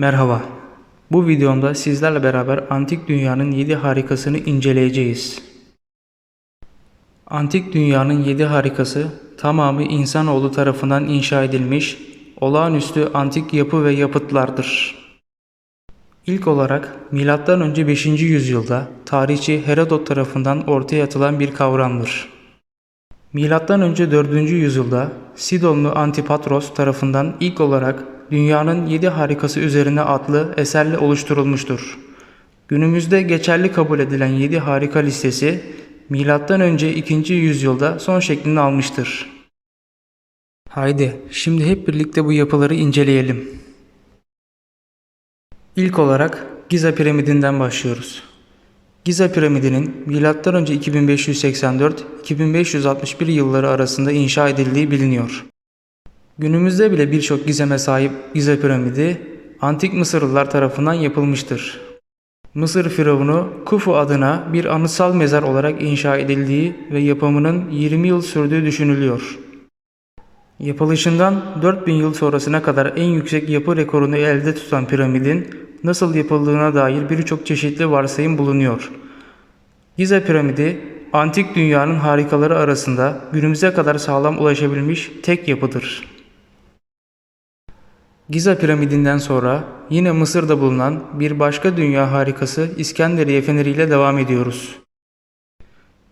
Merhaba. Bu videomda sizlerle beraber antik dünyanın 7 harikasını inceleyeceğiz. Antik dünyanın 7 harikası tamamı insanoğlu tarafından inşa edilmiş olağanüstü antik yapı ve yapıtlardır. İlk olarak M.Ö. 5. yüzyılda tarihçi Herodot tarafından ortaya atılan bir kavramdır. Önce 4. yüzyılda Sidonlu Antipatros tarafından ilk olarak Dünyanın Yedi Harikası üzerine adlı eserle oluşturulmuştur. Günümüzde geçerli kabul edilen 7 harika listesi önce 2. yüzyılda son şeklini almıştır. Haydi şimdi hep birlikte bu yapıları inceleyelim. İlk olarak Giza piramidinden başlıyoruz. Giza piramidinin M.Ö. 2584-2561 yılları arasında inşa edildiği biliniyor. Günümüzde bile birçok gizeme sahip Giza piramidi antik Mısırlılar tarafından yapılmıştır. Mısır firavunu Kufu adına bir anıtsal mezar olarak inşa edildiği ve yapımının 20 yıl sürdüğü düşünülüyor. Yapılışından 4000 yıl sonrasına kadar en yüksek yapı rekorunu elde tutan piramidin nasıl yapıldığına dair birçok çeşitli varsayım bulunuyor. Giza piramidi antik dünyanın harikaları arasında günümüze kadar sağlam ulaşabilmiş tek yapıdır. Giza piramidinden sonra yine Mısır'da bulunan bir başka dünya harikası İskenderiye Feneri ile devam ediyoruz.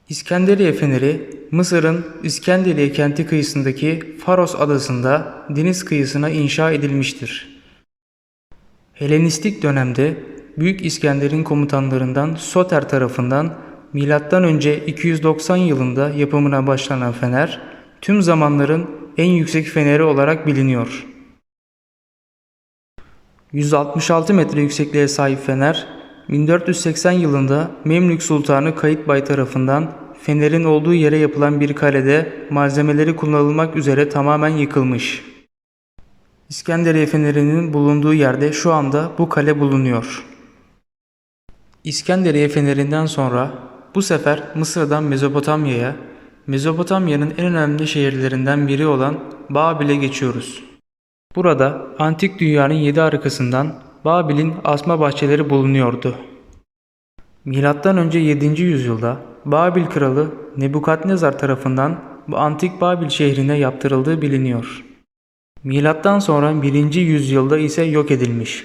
İskenderiye Feneri, Mısır'ın İskenderiye kenti kıyısındaki Faros adasında deniz kıyısına inşa edilmiştir. Helenistik dönemde Büyük İskender'in komutanlarından Soter tarafından M.Ö. 290 yılında yapımına başlanan fener, tüm zamanların en yüksek feneri olarak biliniyor. 166 metre yüksekliğe sahip fener, 1480 yılında Memlük Sultanı Kayıtbay tarafından fenerin olduğu yere yapılan bir kalede malzemeleri kullanılmak üzere tamamen yıkılmış. İskenderiye fenerinin bulunduğu yerde şu anda bu kale bulunuyor. İskenderiye fenerinden sonra bu sefer Mısır'dan Mezopotamya'ya, Mezopotamya'nın en önemli şehirlerinden biri olan Babil'e geçiyoruz. Burada antik dünyanın yedi harikasından Babil'in asma bahçeleri bulunuyordu. Önce 7. yüzyılda Babil kralı Nebukadnezar tarafından bu antik Babil şehrine yaptırıldığı biliniyor. Milattan sonra 1. yüzyılda ise yok edilmiş.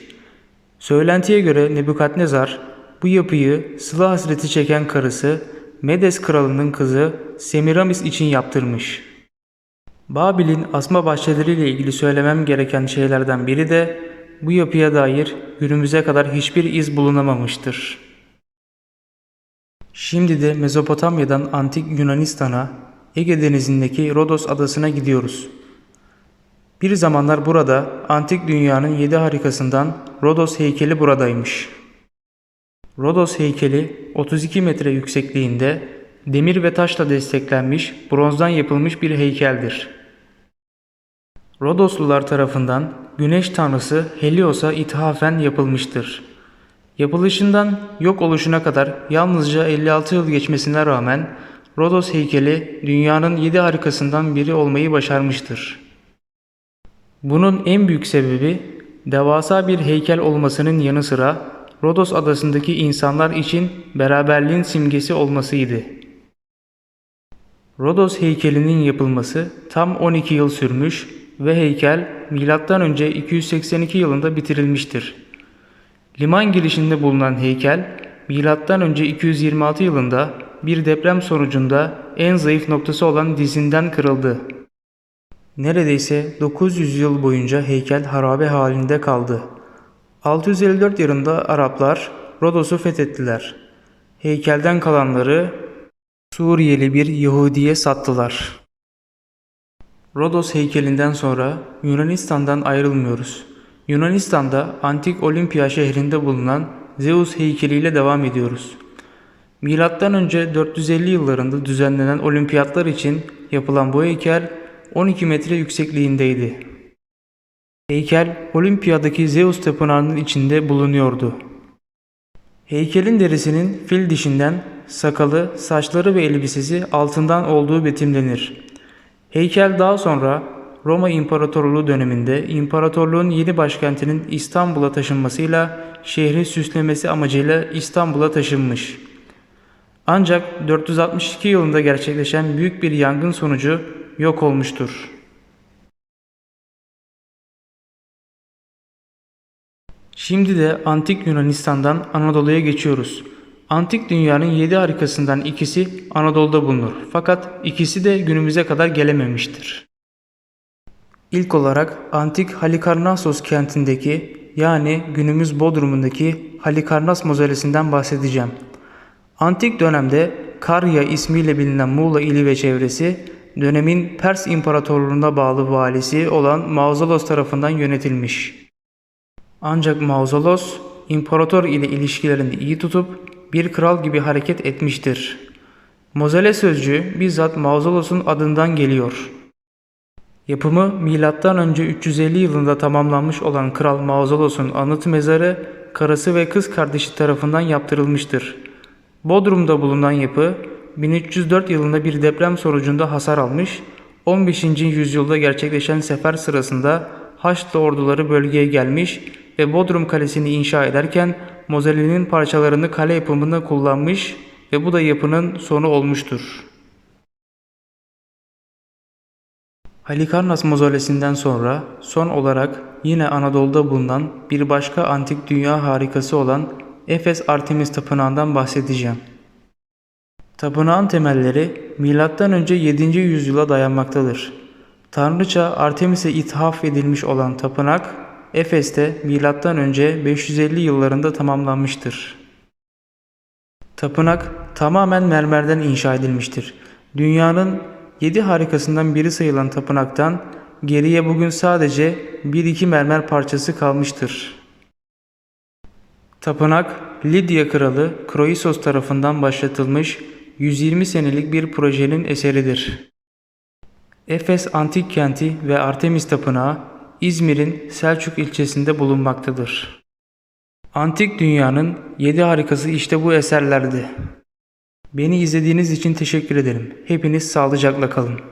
Söylentiye göre Nebukadnezar bu yapıyı sıla hasreti çeken karısı Medes kralının kızı Semiramis için yaptırmış. Babil'in asma bahçeleriyle ilgili söylemem gereken şeylerden biri de bu yapıya dair günümüze kadar hiçbir iz bulunamamıştır. Şimdi de Mezopotamya'dan antik Yunanistan'a, Ege Denizi'ndeki Rodos adasına gidiyoruz. Bir zamanlar burada antik dünyanın yedi harikasından Rodos heykeli buradaymış. Rodos heykeli 32 metre yüksekliğinde demir ve taşla desteklenmiş bronzdan yapılmış bir heykeldir. Rodoslular tarafından güneş tanrısı Helios'a ithafen yapılmıştır. Yapılışından yok oluşuna kadar yalnızca 56 yıl geçmesine rağmen Rodos heykeli dünyanın 7 harikasından biri olmayı başarmıştır. Bunun en büyük sebebi devasa bir heykel olmasının yanı sıra Rodos adasındaki insanlar için beraberliğin simgesi olmasıydı. Rodos heykelinin yapılması tam 12 yıl sürmüş ve heykel M.Ö. 282 yılında bitirilmiştir. Liman girişinde bulunan heykel M.Ö. 226 yılında bir deprem sonucunda en zayıf noktası olan dizinden kırıldı. Neredeyse 900 yıl boyunca heykel harabe halinde kaldı. 654 yılında Araplar Rodos'u fethettiler. Heykelden kalanları Suriyeli bir Yahudi'ye sattılar. Rodos heykelinden sonra Yunanistan'dan ayrılmıyoruz. Yunanistan'da antik Olimpiya şehrinde bulunan Zeus heykeliyle devam ediyoruz. Milattan önce 450 yıllarında düzenlenen olimpiyatlar için yapılan bu heykel 12 metre yüksekliğindeydi. Heykel Olimpiyadaki Zeus tapınağının içinde bulunuyordu. Heykelin derisinin fil dişinden, sakalı, saçları ve elbisesi altından olduğu betimlenir. Heykel daha sonra Roma İmparatorluğu döneminde imparatorluğun yeni başkentinin İstanbul'a taşınmasıyla şehri süslemesi amacıyla İstanbul'a taşınmış. Ancak 462 yılında gerçekleşen büyük bir yangın sonucu yok olmuştur. Şimdi de Antik Yunanistan'dan Anadolu'ya geçiyoruz. Antik dünyanın yedi harikasından ikisi Anadolu'da bulunur. Fakat ikisi de günümüze kadar gelememiştir. İlk olarak Antik Halikarnassos kentindeki yani günümüz Bodrum'undaki Halikarnas mozolesinden bahsedeceğim. Antik dönemde Karya ismiyle bilinen Muğla ili ve çevresi dönemin Pers İmparatorluğu'na bağlı valisi olan Mauzolos tarafından yönetilmiş. Ancak Mauzolos imparator ile ilişkilerini iyi tutup bir kral gibi hareket etmiştir. Mozele sözcüğü bizzat Mauzolos'un adından geliyor. Yapımı M.Ö. 350 yılında tamamlanmış olan Kral Mauzolos'un anıt mezarı karısı ve kız kardeşi tarafından yaptırılmıştır. Bodrum'da bulunan yapı 1304 yılında bir deprem sonucunda hasar almış, 15. yüzyılda gerçekleşen sefer sırasında Haçlı orduları bölgeye gelmiş ve Bodrum Kalesi'ni inşa ederken Mozele'nin parçalarını kale yapımında kullanmış ve bu da yapının sonu olmuştur. Halikarnas mozolesinden sonra son olarak yine Anadolu'da bulunan bir başka antik dünya harikası olan Efes Artemis Tapınağı'ndan bahsedeceğim. Tapınağın temelleri M.Ö. 7. yüzyıla dayanmaktadır. Tanrıça Artemis'e ithaf edilmiş olan tapınak Efes'te M.Ö. 550 yıllarında tamamlanmıştır. Tapınak tamamen mermerden inşa edilmiştir. Dünyanın yedi harikasından biri sayılan tapınaktan geriye bugün sadece bir iki mermer parçası kalmıştır. Tapınak Lidya kralı Kroisos tarafından başlatılmış 120 senelik bir projenin eseridir. Efes Antik Kenti ve Artemis Tapınağı İzmir'in Selçuk ilçesinde bulunmaktadır. Antik dünyanın yedi harikası işte bu eserlerdi. Beni izlediğiniz için teşekkür ederim. Hepiniz sağlıcakla kalın.